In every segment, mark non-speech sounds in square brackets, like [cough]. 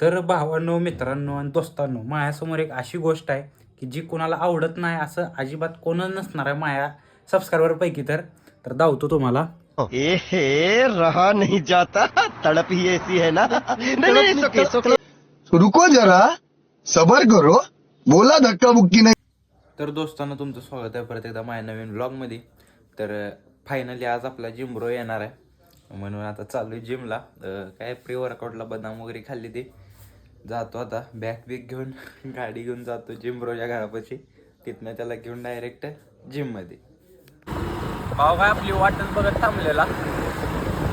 तर भावांनो मित्रांनो आणि दोस्तांनो माझ्यासमोर एक अशी गोष्ट आहे की जी कोणाला आवडत नाही असं अजिबात कोणच नसणार आहे माया सबस्क्रायबर पैकी तर. तर दावतो तुम्हाला. ए रहा नहीं जाता. तड़प ही ऐसी है ना. नहीं नहीं it's okay, it's okay. रुको जरा. सबर करो. बोला धक्का बुक्की नाही. तर दोस्तांनो तुमचं स्वागत आहे परत एकदा माझ्या नवीन ब्लॉगमध्ये तर फायनली आज आपला जिम ब्रो येणार आहे. म्हणून आता चालू आहे जिमला. काय प्री वर्कआउटला बदाम वगैरे खाल्ली ते. जातो आता. बॅग बिग घेऊन [laughs] गाडी घेऊन जातो जिम घरापाशी. तिथनं त्याला घेऊन डायरेक्ट जिममध्ये भाऊ काय आपली वाटच बघत थांबलेला.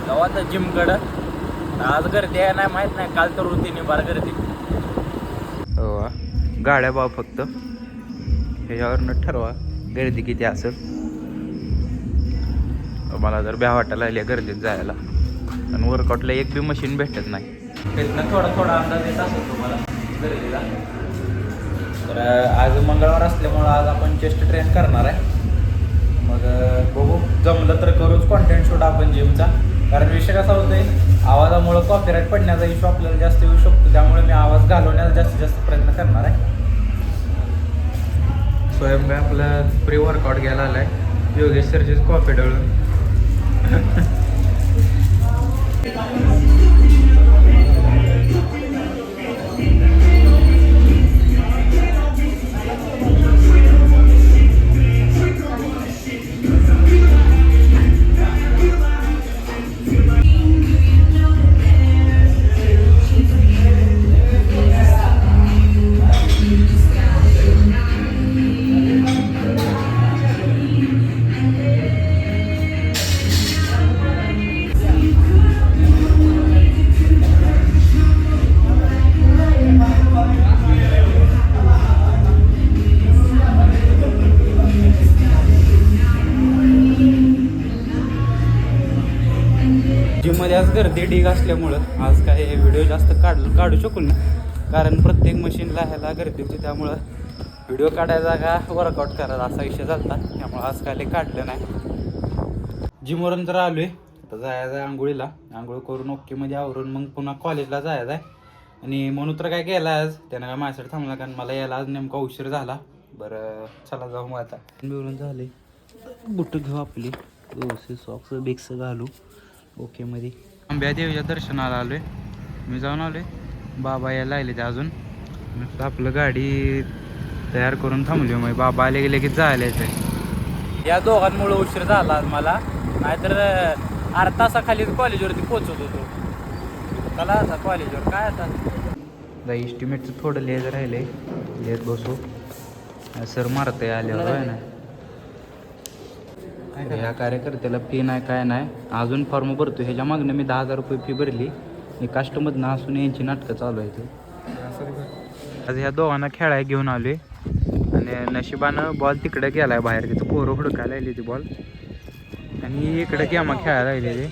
जाऊ आता जिमकडं आज गर्दी आहे नाही माहीत नाही काल तर होती निभार गर्दी. हो गाड्या भाऊ फक्त. ह्याच्यावरनं ठरवा गर्दी किती असेल. मला जर ब्या वाटायला आल्या गर्दीत जायला. आणि वर्कआउटला एक बी मशीन भेटत नाही. तिथनं थोडा थोडा अंदाज येत असेल तुम्हाला गर्दीला तर आज मंगळवार असल्यामुळं आज आपण चेस्ट ट्रेन करणार आहे. मग बघू. जमलं तर करूच कॉन्टेंट शूट आपण जिमचा कारण विषय कसा होतोय आवाजामुळं कॉपीराईट पडण्याचा इश्यू आपल्याला जास्त येऊ शकतो. त्यामुळे मी आवाज घालवण्याचा जास्तीत जास्त प्रयत्न करणार आहे. स्वयं आपलं प्री वर्कआउट घ्यायला आलाय. योगेश सरजीच कॉफी डळून मशीनमध्ये आज गर्दी ढीग असल्यामुळं आज काय व्हिडिओ जास्त काढ काढू शकू नाही कारण प्रत्येक मशीनला ह्याला गर्दी होती त्यामुळं व्हिडिओ काढायचा का वर्कआउट करायचा असा विषय झाला त्यामुळं आज काय काढलं नाही. जिमवरून तर आहे आता जायचं आहे आंघोळीला. आंघोळ करून ओकेमध्ये आवरून मग पुन्हा कॉलेजला जायचं आहे आणि म्हणून तर काय केलं आज? त्यानं काय माझ्यासाठी थांबला कारण मला यायला आज नेमका उशीर झाला. बरं चला जाऊ मग आता. मिळून झाले बुट घेऊ आपली. व्यवस्थित सॉक्स बिक्स घालू. ओके मध्ये आंब्या देवीच्या दर्शनाला आलोय. मी जाऊन आलोय. बाबा यायला लागले ते अजून. मग आपलं गाडी तयार करून थांबली मग. बाबा आले गेले की जायला येते या दोघांमुळे उशीर झाला आज मला. नाहीतर अर्धा तासाखाली कॉलेजवरती पोचत होतो. चला आता कॉलेजवर. काय आता? इस्टिमेटचं थोडं लिहायचं राहिले लिहित बसू. सर मारतंय आल्यावर आहे ना? ह्या कार्यकर्त्याला फी नाही काय नाही. अजून फॉर्म भरतो ह्याच्या मागणं मी दहा हजार रुपये फी भरली. मी कास्टमधनं असून यांची नाटकं चालू आहेत. आज ह्या दोघांना खेळाय घेऊन आलोय. आणि नशिबानं बॉल तिकडे गेलाय बाहेर. तिथं पोरं हुडकायला लागली ती बॉल आणि इकडे गेमा खेळायला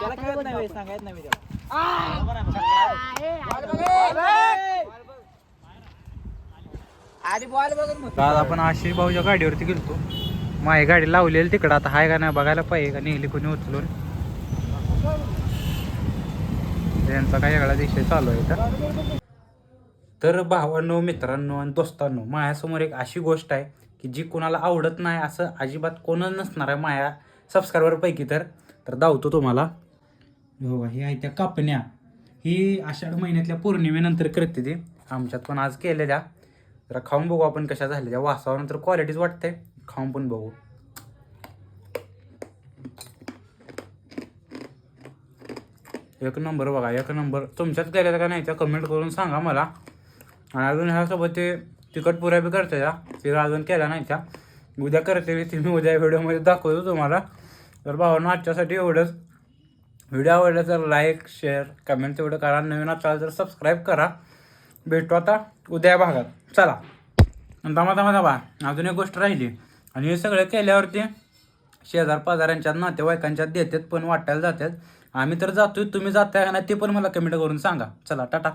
लागले ते विश्वा आज आपण आशिष भाऊच्या गाडीवरती गेलतो. माझी गाडी लावलेली तिकडं. आता हाय का नाही बघायला पाहिजे का नेहली कोणी उचलून? त्यांचा काही वेगळा विषय चालू आहे तर तर भावांनो मित्रांनो आणि दोस्तांनो माझ्यासमोर एक अशी गोष्ट आहे की जी कोणाला आवडत नाही असं अजिबात कोणच नसणार आहे माझ्या सबस्क्रायबरपैकी तर. तर धावतो तुम्हाला. हो ही आहे त्या कापण्या. ही आषाढ महिन्यातल्या पौर्णिमेनंतर करते ती. आमच्यात पण आज केलेल्या. जरा खाऊन बघू आपण कशा झाल्या त्या वासावर नंतर क्वालिटीच वाटते खाऊन पण बघू. एक नंबर बघा एक नंबर. तुमच्यात केलेलं का नाही त्या कमेंट करून सांगा मला. आणि अजून ह्यासोबत ते तिखट पुऱ्या बी करते त्या तिला अजून केल्या नाही त्या. उद्या करते ती मी उद्या व्हिडिओमध्ये दाखवतो तुम्हाला. तर भावांना आजच्यासाठी एवढंच. व्हिडिओ आवडला तर लाईक शेअर कमेंट तेवढं करा. नवीन असाल तर सबस्क्राईब करा. भेटतो आता उद्या या भागात. चला. आणि दमा दमा दमा अजून एक गोष्ट राहिली. आणि हे सगळं केल्यावरती शेजार पाजाऱ्यांच्यात नातेवाईकांच्यात देतात पण वाटायला जातात. आम्ही तर जातोय तुम्ही जाताय का नाही ते पण मला कमेंट करून सांगा. चला टाटा.